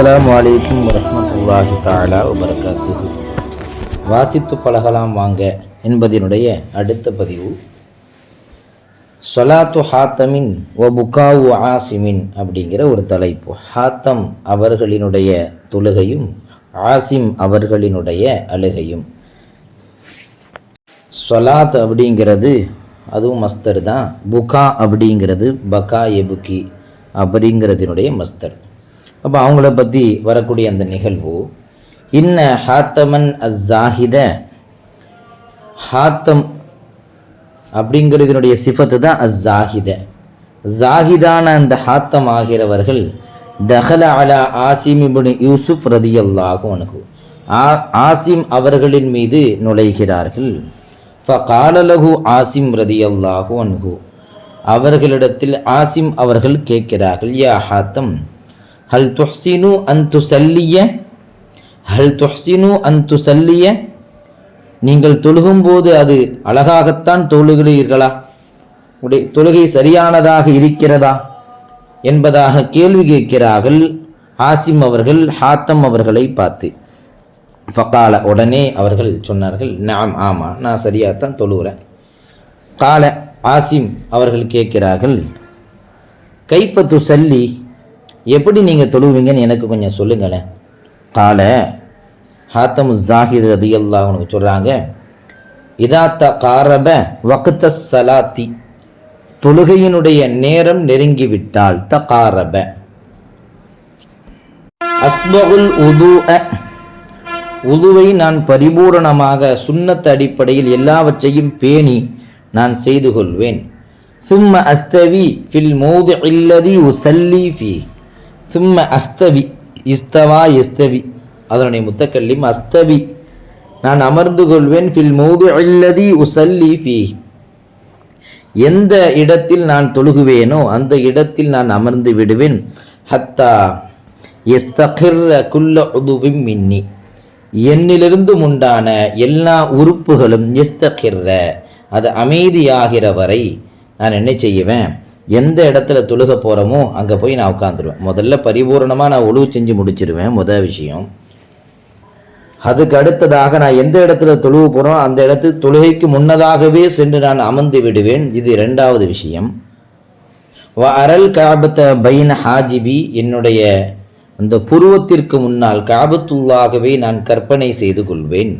அஸ்லாம் அலைக்கும் வரமத்துல்லாஹி தாலா வபரகாத்துஹு. வாசித்து பழகலாம் வாங்க என்பதனுடைய அடுத்த பதிவு. சொலாத்து ஹாத்தமின் ஒ புக்காவு ஆசிமின் அப்படிங்கிற ஒரு தலைப்பு. ஹாத்தம் அவர்களினுடைய தொழுகையும் ஆசிம் அவர்களினுடைய அழுகையும். சொலாத் அப்படிங்கிறது அதுவும் மஸ்தர் தான். புகா அப்படிங்கிறது பகா எபுக்கி அப்படிங்கிறதினுடைய மஸ்தர். அப்போ அவங்கள பற்றி வரக்கூடிய அந்த நிகழ்வு இன்ன ஹாத்தமன் அஸ்ஸாஹித ஹாத்தம் அப்படிங்கிறதுனுடைய சிஃபத்து தான் அஸ்ஸாஹித ஜாஹிதான அந்த ஹாத்தம் ஆகிறவர்கள் தஹல அலா ஆசிம் இபின் யூசுப் ரதியல்லாஹு அன்ஹு ஆ ஆசிம் அவர்களின் மீது நுழைகிறார்கள். காலலகு ஆசிம் ரதியல்லாகும் அணுகு அவர்களிடத்தில் ஆசிம் அவர்கள் கேட்கிறார்கள் யா ஹாத்தம் ஹல் துஹ்சினு அன் துசல்லிய ஹல் துஹ்சினு அன் துசல்லிய. நீங்கள் தொழுகும்போது அது அழகாகத்தான் தொழுகிறீர்களா? உடைய தொழுகை சரியானதாக இருக்கிறதா? என்பதாக கேள்வி கேட்கிறார்கள் ஆசிம் அவர்கள் ஹாத்தம் அவர்களை பார்த்து. ஃபகால உடனே அவர்கள் சொன்னார்கள் நாம் ஆமாம் நான் சரியாகத்தான் தொழுகிறேன். கால ஆசிம் அவர்கள் கேட்கிறார்கள் கைஃபத்து சல்லி எப்படி நீங்கள் தொழுவீங்கன்னு எனக்கு கொஞ்சம் சொல்லுங்களேன். கால ஹாத்தமு ஜாஹித் ரதியல்லாஹ் உனக்கு சொல்கிறாங்க இதாத்த காரப வக்த சலாத்தி தொழுகையினுடைய நேரம் நெருங்கிவிட்டால் த காரப அஸ்பகுல் உது உதுவை நான் பரிபூரணமாக சுண்ணத்த அடிப்படையில் எல்லாவற்றையும் பேணி நான் செய்து கொள்வேன். சும்ம அஸ்தவி ஃபில் மோது இல்லதி உசல்லி ஃபி சும்ம அஸ்தவி இஸ்தவா எஸ்தவி அதனுடைய முத்தக்கல்லிம் அஸ்தவி நான் அமர்ந்து கொள்வேன் ஃபில் மோது அல்லதி உசல்லி ஃபி எந்த இடத்தில் நான் தொழுகுவேனோ அந்த இடத்தில் நான் அமர்ந்து விடுவேன். ஹத்தா எஸ்தகிர் குல்ல உதுவிம் மின்னி. என்னிலிருந்து உண்டான எல்லா உறுப்புகளும் எஸ்தகிர்ற அது அமைதியாகிற வரை நான் என்ன செய்வேன்? எந்த இடத்துல தொழுக போகிறோமோ அங்கே போய் நான் உட்காந்துருவேன் முதல்ல பரிபூரணமாக நான் உழுவு செஞ்சு முடிச்சிருவேன் முதல் விஷயம். அதுக்கு அடுத்ததாக நான் எந்த இடத்துல தொழுவு போகிறோம் அந்த இடத்து தொழுகைக்கு முன்னதாகவே சென்று நான் அமர்ந்து விடுவேன். இது இரண்டாவது விஷயம். வ அரல் காபத்த பைன் ஹாஜிபி என்னுடைய அந்த புருவத்திற்கு முன்னால் காபத்துள்ளாகவே நான் கற்பனை செய்து கொள்வேன்.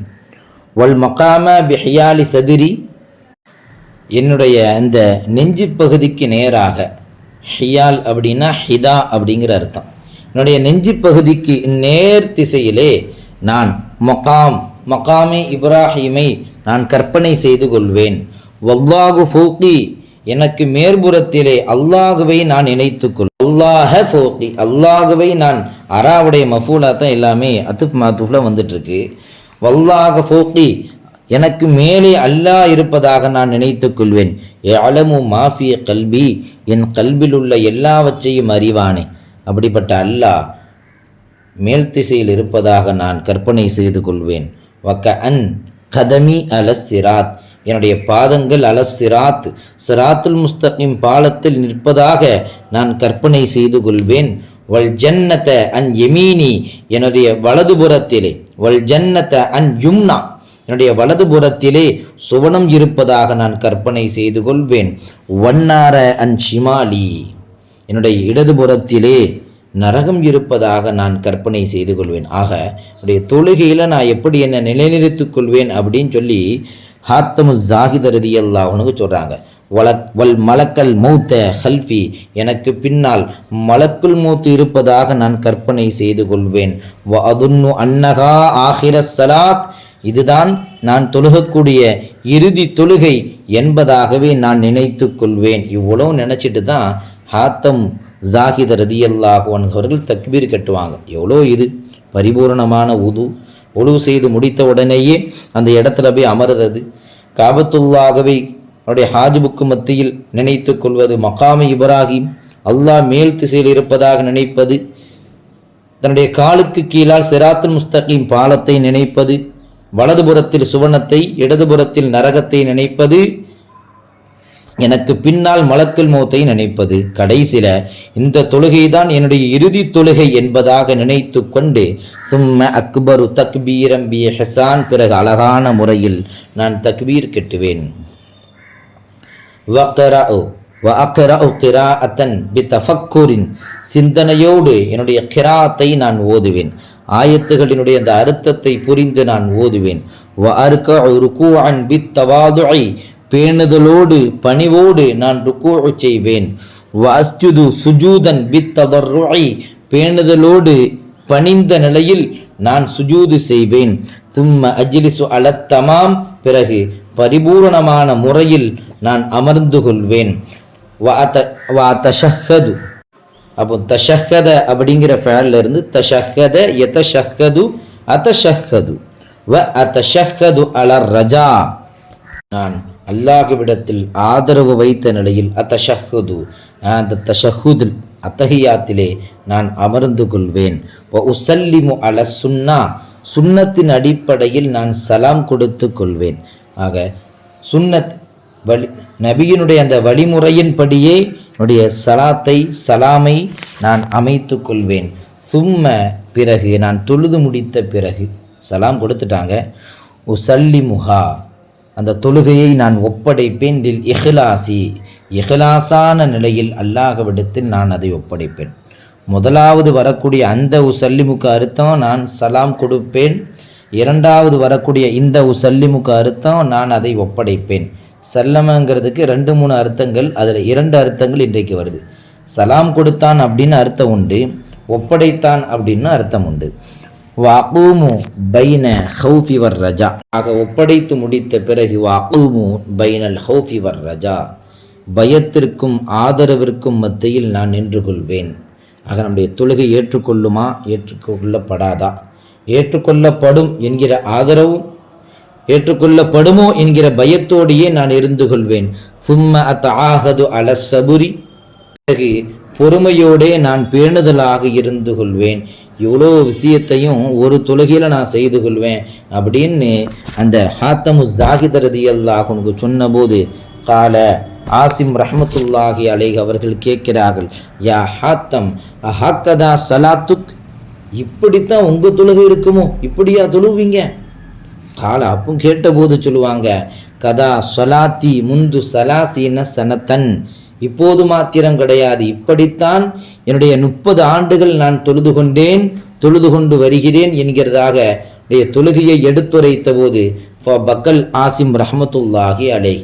வல் மகாம பிஹியாலி சதிரி என்னுடைய அந்த நெஞ்சு பகுதிக்கு நேராக ஹியால் அப்படின்னா ஹிதா அப்படிங்கிற அர்த்தம். என்னுடைய நெஞ்சு பகுதிக்கு நேர் திசையிலே நான் மொகாம் மொகாமே இப்ராஹிமை நான் கற்பனை செய்து கொள்வேன். வல்லாகு ஃபோக்கி எனக்கு மேற்புறத்திலே அல்லாஹுவை நான் இணைத்துக்கொள் அல்லாஹ ஃபோக்கி அல்லாஹுவை நான் அராவுடைய மஃபூலா தான் எல்லாமே அத்துப் மாத்துஃபில் வந்துட்டுருக்கு. வல்லாக ஃபோக்கி எனக்கு மேலே அல்லாஹ் இருப்பதாக நான் நினைத்துக் கொள்வேன். அலமு மாஃபிய கல்வி என் கல்வியில் உள்ள எல்லாவற்றையும் அறிவானே. அப்படிப்பட்ட அல்லாஹ் மேல் திசையில் இருப்பதாக நான் கற்பனை செய்து கொள்வேன். வக்க அன் கதமி அலசிராத் என்னுடைய பாதங்கள் அலசிராத் சிராத் சிராத்துல் முஸ்தகிம் பாலத்தில் நிற்பதாக நான் கற்பனை செய்து கொள்வேன். வல் ஜன்னத்த அன் எமீனி என்னுடைய வலதுபுறத்திலே. வல் ஜன்னத்த அன் யும்னா என்னுடைய வலதுபுறத்திலே சுவனம் இருப்பதாக நான் கற்பனை செய்து கொள்வேன். வண்ணார அன் ஷிமாலி என்னுடைய இடதுபுறத்திலே நரகம் இருப்பதாக நான் கற்பனை செய்து கொள்வேன். ஆக என்னுடைய தொழுகையில் நான் எப்படி என்னை நிலைநிறுத்திக் கொள்வேன் அப்படின்னு சொல்லி ஹாத்தமு ஜாகித ரதியல்லா அவனுக்கு சொல்கிறாங்க வலக் வல் மலக்கல் மௌத்த ஹல்ஃபி. எனக்கு பின்னால் மலக்குள் மூத்து இருப்பதாக நான் கற்பனை செய்து கொள்வேன். வ அதுன்னு அன்னகா ஆஹிர சலாத். இதுதான் நான் தொழுகக்கூடிய இறுதி தொழுகை என்பதாகவே நான் நினைத்து கொள்வேன். இவ்வளவு நினச்சிட்டு தான் ஹாத்தம் ஜாகித ரதியல்லாகுவன் அவர்கள் தக்பீர் கட்டுவாங்க. எவ்வளோ இது? பரிபூரணமான உது ஒழு செய்து முடித்த உடனேயே அந்த இடத்துல போய் அமர்றது. காபத்துல்லாகவே அவருடைய ஹாஜிபுக்கு மத்தியில் நினைத்து கொள்வது மகாமி இப்ராஹிம் அல்லாஹ் மேல் திசையில் இருப்பதாக நினைப்பது தன்னுடைய காலுக்கு கீழால் சிராத்துல் முஸ்தகீம் பாலத்தை நினைப்பது வலதுபுறத்தில் சுவனத்தை இடதுபுறத்தில் நரகத்தை நினைப்பது எனக்கு பின்னால் மலக்கல் மௌத்தை நினைப்பது. கடைசில இந்த தொழுகைதான் என்னுடைய இறுதி தொழுகை என்பதாக நினைத்து கொண்டு சும்ம அக்பரு தக்பீரம் பி ஹசான் பிறகு அழகான முறையில் நான் தக்பீர் கெட்டுவேன். சிந்தனையோடு என்னுடைய கிராத்தை நான் ஓதுவேன். ஆயத்துகளினுடைய அந்த அர்த்தத்தை புரிந்து நான் ஓதுவேன். பேணுதலோடு பணிவோடு நான் ருக்கூ செய்வேன். வஸ்ஜுது சுஜூதன் பித்ததர்ருஇ பேணுதலோடு பணிந்த நிலையில் நான் சுஜூது செய்வேன். தும்ம அஜிலிசு அலத்தமாம் பிறகு பரிபூரணமான முறையில் நான் அமர்ந்து கொள்வேன். தஷஹது அப்போ தஷஹத அப்படிங்கிற ஃபேல்ல இருந்து தஷஹத எதஷஹது அதஷஹது வ அதஷஹது அலர் ரஜா. நான் அல்லாஹுவிடத்தில் ஆதரவு வைத்த நிலையில் அத்தஷஹுது அந்த தஷஹுதில் அத்தஹியாத்திலே நான் அமர்ந்து கொள்வேன். வ உசல்லிமு அல சுன்னா சுன்னத்தின் அடிப்படையில் நான் சலாம் கொடுத்து கொள்வேன். ஆக சுன்னத் வழி நபியினுடைய அந்த வழிமுறையின்படியே என்னுடைய சலாத்தை சலாமை நான் அமைத்து கொள்வேன். சும்ம பிறகு நான் தொழுது முடித்த பிறகு சலாம் கொடுத்துட்டாங்க. உசல்லி முஹா அந்த தொழுகையை நான் ஒப்படைப்பேன். தில் இஹ்லாசி இஹ்லாசான நிலையில் அல்லாஹவிடத்தில் நான் அதை ஒப்படைப்பேன். முதலாவது வரக்கூடிய அந்த உசல்லிமுக்கு அர்த்தம் நான் சலாம் கொடுப்பேன். இரண்டாவது வரக்கூடிய இந்த உசல்லிமுக்கு அர்த்தம் நான் அதை ஒப்படைப்பேன். சல்லமங்கிறதுக்கு ரெண்டு மூணு அர்த்தங்கள் அதில் இரண்டு அர்த்தங்கள் இன்றைக்கு வருது. சலாம் கொடுத்தான் அப்படின்னு அர்த்தம் உண்டு ஒப்படைத்தான் அப்படின்னு அர்த்தம் உண்டு. வாக்கூமு பைன ஹவுஃபிவர் ரஜா. ஆக ஒப்படைத்து முடித்த பிறகு வாக்கூமு பைனல் ஹவுஃபிவர் ரஜா. பயத்திற்கும் ஆதரவிற்கும் மத்தியில் நான் நின்று கொள்வேன். ஆக நம்முடைய தொழுகை ஏற்றுக்கொள்ளுமா? ஏற்றுக்கொள்ளப்படாதா? ஏற்றுக்கொள்ளப்படும் என்கிற ஆதரவும் ஏற்றுக்கொள்ளப்படுமோ என்கிற பயத்தோடையே நான் இருந்து கொள்வேன். சும்ம அத் ஆகது அல சபுரி. பிறகு பொறுமையோடே நான் பேணுதலாக இருந்து கொள்வேன். இவ்வளோ விஷயத்தையும் ஒரு தொழுகையில் நான் செய்து கொள்வேன் அப்படின்னு அந்த ஹாத்தமு ஜாகிதரதி அல்லாஹ் உனக்கு சொன்னபோது கால ஆசிம் ரஹமத்துல்லாஹி அலைஹ் அவர்கள் கேட்கிறார்கள் யா ஹாத்தம் அஹாக்கதா சலாத்துக்? இப்படித்தான் உங்கள் தொழுகை இருக்குமோ? இப்படியா தொழுவீங்க? கால அப்பும் கேட்டபோது சொல்லுவாங்க கதா சொலாத்தி முந்து சலாசீன சனத்தன். இப்போது மாத்திரம் கிடையாது. இப்படித்தான் என்னுடைய முப்பது ஆண்டுகள் நான் தொழுது கொண்டேன் தொழுது கொண்டு வருகிறேன் என்கிறதாக தொழுகையை எடுத்துரைத்த போது பக்கல் ஆசிம் ரஹமத்துல்லாஹி அலை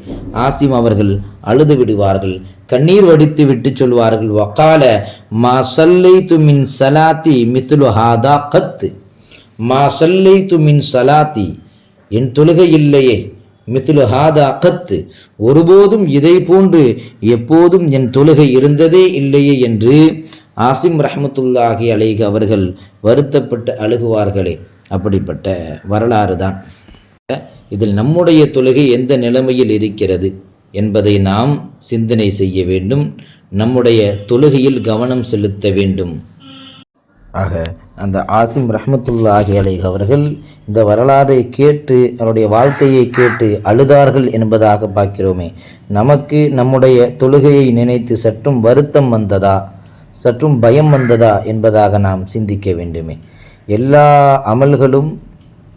ஆசிம் அவர்கள் அழுது விடுவார்கள் கண்ணீர் வடித்து விட்டு சொல்வார்கள் வக்கால மா சல்லை துமின் சலாத்தி மித்லு ஹாதா கத்து. மா சல்லை துமின் சலாத்தி என் தொழுகை இல்லையே. மிசிலு ஹாதா அகத்து. ஒருபோதும் இதை போன்று எப்போதும் என் தொழுகை இருந்ததே இல்லையே என்று ஆசிம் ரஹமத்துல்லாஹி அலைக அவர்கள் வருத்தப்பட்டு அழுகுவார்களே. அப்படிப்பட்ட வரலாறு தான் இதில் நம்முடைய தொழுகை எந்த நிலைமையில் இருக்கிறது என்பதை நாம் சிந்தனை செய்ய வேண்டும். நம்முடைய தொழுகையில் கவனம் செலுத்த வேண்டும். ஆக அந்த ஆசிம் ரஹமத்துல்லாஹி அலைஹ் அவர்கள் இந்த வரலாறை கேட்டு அவருடைய வாழ்க்கையை கேட்டு அழுதார்கள் என்பதாக பார்க்கிறோமே. நமக்கு நம்முடைய தொழுகையை நினைத்து சற்றும் வருத்தம் வந்ததா? சற்றும் பயம் வந்ததா என்பதாக நாம் சிந்திக்க வேண்டுமே. எல்லா அமல்களும்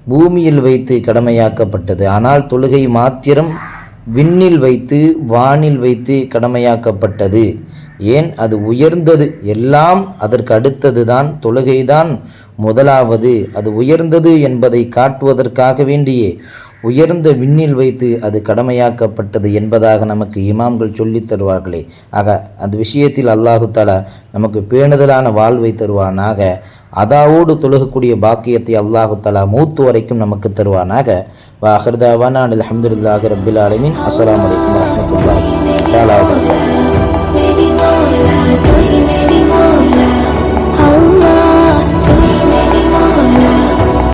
பூமியில் வைத்து கடமையாக்கப்பட்டது. ஆனால் தொழுகை மாத்திரம் விண்ணில் வைத்து வானில் வைத்து கடமையாக்கப்பட்டது. ஏன்? அது உயர்ந்தது. எல்லாம் அதற்கு அடுத்தது தான் தொழுகைதான் முதலாவது. அது உயர்ந்தது என்பதை காட்டுவதற்காக வேண்டியே. உயர்ந்த விண்ணில் வைத்து அது கடமையாக்கப்பட்டது என்பதாக நமக்கு இமாம்கள் சொல்லித் தருவார்களே. ஆக அந்த விஷயத்தில் அல்லாஹு தாலா நமக்கு பேணுதலான வாழ்வை தருவானாக. அதாவோடு தொழுகக்கூடிய பாக்கியத்தை அல்லாஹு தலா மூத்து வரைக்கும் நமக்கு தருவானாக. வாஹர்தாவான அலமதுல்லாஹி ரபில் ஆலமின். அஸ்லாம் வலைக்கம் வரமத்துல்லாஹி Baby,